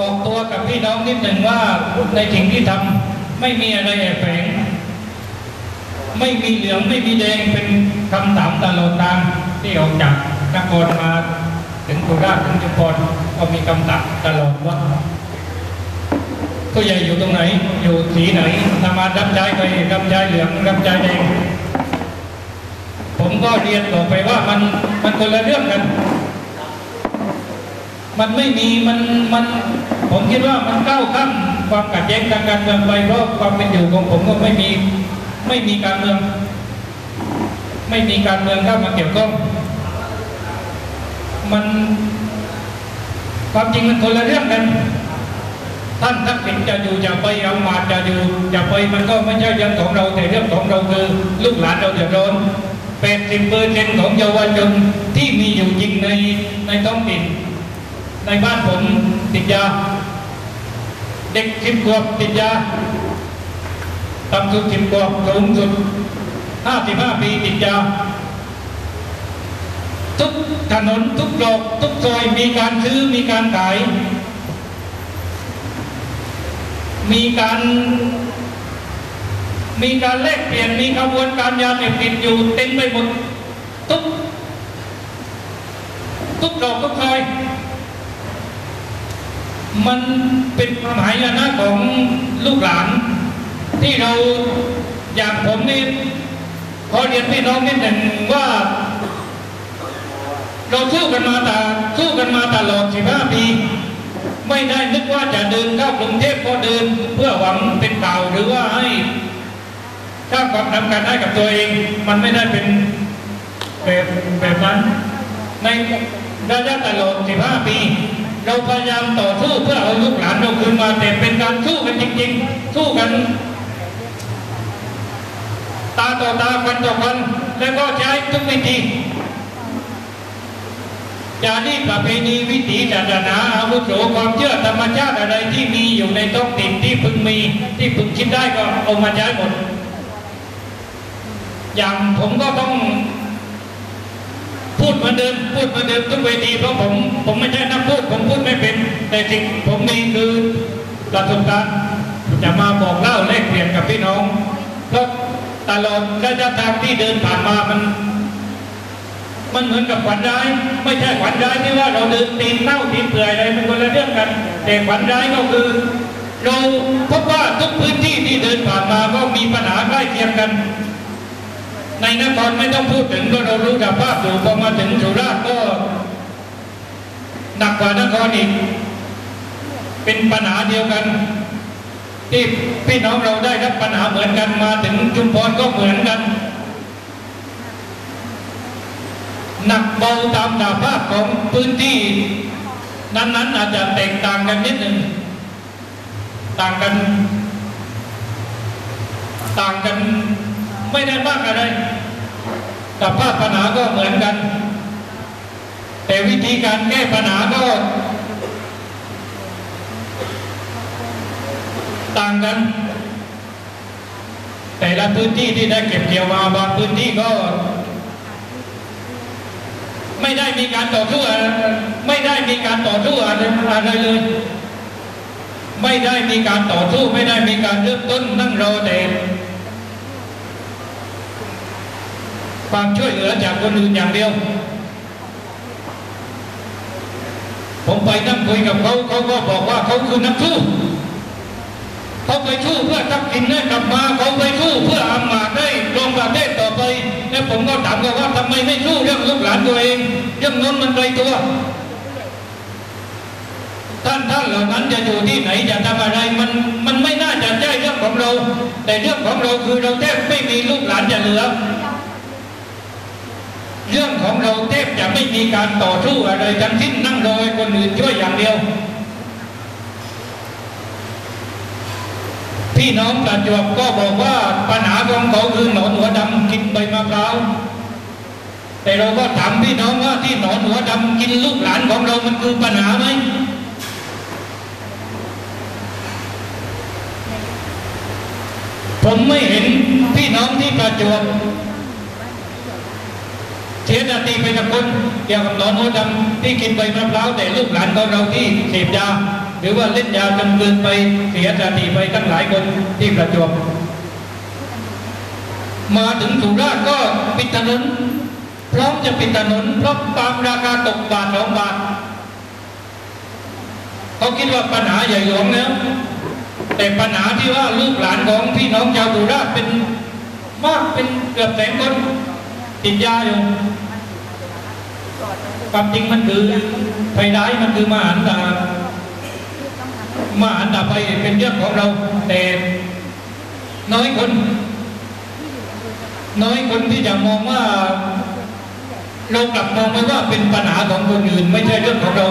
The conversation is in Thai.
ออกตัวกับพี่น้องนิดหนึ่งว่าในสิ่งที่ทำไม่มีอะไรแอบแฝงไม่มีเหลืองไม่มีแดงเป็นคำถามตลอดทางที่ออกจากนครมาถึงโคราชถึงชุมพรก็มีคำถามตลอดว่าผู้ใหญ่อยู่ตรงไหน อยู่สีไหนทำมารับใช้ใครรับใช้เหลืองรับใช้แดงผมก็เรียนต่อไปว่ามันมันคนละเรื่องกัน มันไม่มีมันมันผมคิดว่ามันก้าวข้ามความขัดแย้งทางการเมืองไปเพราะความเป็นอยู่ของผมก็ไม่มีไม่มีการเมือง ไม่มีการเมืองเข้ามาเกี่ยวข้องมันความจริงมันคนละเรื่องกันท่านทักษิณจะอยู่จะไปอามาตย์จะอยู่จะไปมันก็ไม่ใช่เรื่องของเราแต่เรื่องของเราคือลูกหลานเราเดือดร้อนเป็นสิบเปอร์เซ็นต์ของเยาวชนที่มีอยู่จริงในในท้องถิ่น ในบ้านผมติดยา เด็กสิบขวบติดยาต่ำสุดสิบขวบสูงสุดห้าสิบห้าปีติดยา ทุกถนนทุกตรอกทุกซอยมีการซื้อมีการขาย มีการ มีการแลกเปลี่ยนมีกระบวนการยาเสพติดอยู่เต็มไปหมดทุกทุกดอกทุกซอย มันเป็นความหายนะของลูกหลาน ที่เราอย่างผมนี่ขอเรียนพี่น้องนิดหนึ่งว่า เราสู้กันมาต่สู้กันมาตลอด15ปี ไม่ได้นึกว่าจะเดินเข้ากรุงเทพก็เดินเพื่อหวังเป็นข่าหรือว่าให้สร้างความสำคัญให้กับตัวเอง มันไม่ได้เป็นแบบแบบนั้นใน ระยะตลอด15 ปี เราพยายามต่อสู้เพื่อเอาลูกหลานเราคืนมาแต่เป็นการสู้กันจริง ๆ สู้กัน ตาต่อตากันต่อกันแล้วก็ใช้ทุกวิธีจารีตประเพณีวิถีศาสนาอาวุโสความเชื่อธรรมชาติอะไรที่มีอยู่ในท้องถิ่นที่พึงมีที่พึงคิดได้ก็เอามาใช้หมด อย่างผมก็ต้อง พูดเหมือนเดิมพูดเหมือนเดิมทุกเวทีเพราะผมผมไม่ใช่นักพูดผมพูดไม่เป็น แต่สิ่งผมมีคือประสบการณ์จะมาบอกเล่าแลกเปลี่ยนกับพี่น้องเพราะตลอดระยะทางที่เดินผ่านมามัน มันเหมือนกับขวัญร้าย ไม่ใช่ขวัญร้ายที่ว่าเราเดินตีนเน่าตีนเปื่อยอะไรมันคนละเรื่องกัน แต่ขวัญร้ายก็คือ เราพบว่าทุกพื้นที่ที่เดินผ่านมาก็มีปัญหาใกล้เคียงกัน ในนครไม่ต้องพูดถึงก็เรารู้สภาพอยู่พอมาถึงสุราษฎร์ก็หนักกว่านครอีก เป็นปัญหาเดียวกันที่พี่น้องเราได้รับปัญหาเหมือนกันมาถึงชุมพรก็เหมือนกัน หนักเบาตามสภาพของพื้นที่ นั้นๆอาจจะแตกต่างกันนิดหนึ่งต่างกัน ต่างกัน ไม่ได้มากอะไรสภาพปัญหาก็เหมือนกัน แต่วิธีการแก้ปัญหาก็ต่างกัน แต่ละพื้นที่ที่ได้เก็บเกี่ยวมาบางพื้นที่ก็ ไม่ได้มีการต่อสู้อะไรไม่ได้มีการต่อสู้อะไรอะไรเลย ไม่ได้มีการต่อสู้ไม่ได้มีการเริ่มต้นนั่งรอแต่ ความช่วยเหลือจากคนอื่นอย่างเดียว ผมไปนั่งคุยกับเขาเขาก็บอกว่าเขาคือนักสู้เขาไปสู้เพื่อทักษิณได้กลับมาเขาไปสู้เพื่ออำมาตได้ลงประเทศต่อไปแล้วผมก็ถามเขาว่าทำไมไม่สู้เรื่องลูกหลานตัวเองเรื่องโน้นมันไกลตัวท่านท่านเหล่านั้นจะอยู่ที่ไหนจะทำอะไรมันมันไม่น่าจะใช่เรื่องของเรา แต่เรื่องของเราคือเราแทบไม่มีลูกหลานจะเหลือ เรื่องของเราแทบจะไม่มีการต่อสู้อะไรทั้งสิ้นนั่งรอคนอื่นช่วยอย่างเดียว พี่น้องประจวบก็บอกว่าปัญหาของเขาคือหนอนหัวดำกินใบมะพร้าวแต่เราก็ถามพี่น้องว่าที่หนอนหัวดำกินลูกหลานของเรามันคือปัญหาไหมผมไม่เห็นพี่น้องที่ประจวบ เสียนาทีไปกับคนเกี่ยวกับหนอนหัวดำที่กินใบมะพร้าวแต่ลูกหลานของเราที่เสพยาหรือว่าเล่นยาจนเกินไปเสียสติไปตั้งหลายคนที่ประจวบมาถึงสุราษฎร์ก็ปิดถนนพร้อมจะปิดถนนเพราะปาล์มราคาตกบาทสองบาทเขาคิดว่าปัญหาใหญ่หลวงแล้วแต่ปัญหาที่ว่าลูกหลานของพี่น้องชาวสุราษฎร์เป็นมากเป็นเกือบแสนคน ติดยาอยู่ความจริงมันคือไฟร้ายมันคือมหันตามหันตาไปเป็นเรื่องของเรา แต่น้อยคน น้อยคนที่จะมองว่า เรากลับมองไปว่าเป็นปัญหาของคนอื่น ไม่ใช่เรื่องของเรา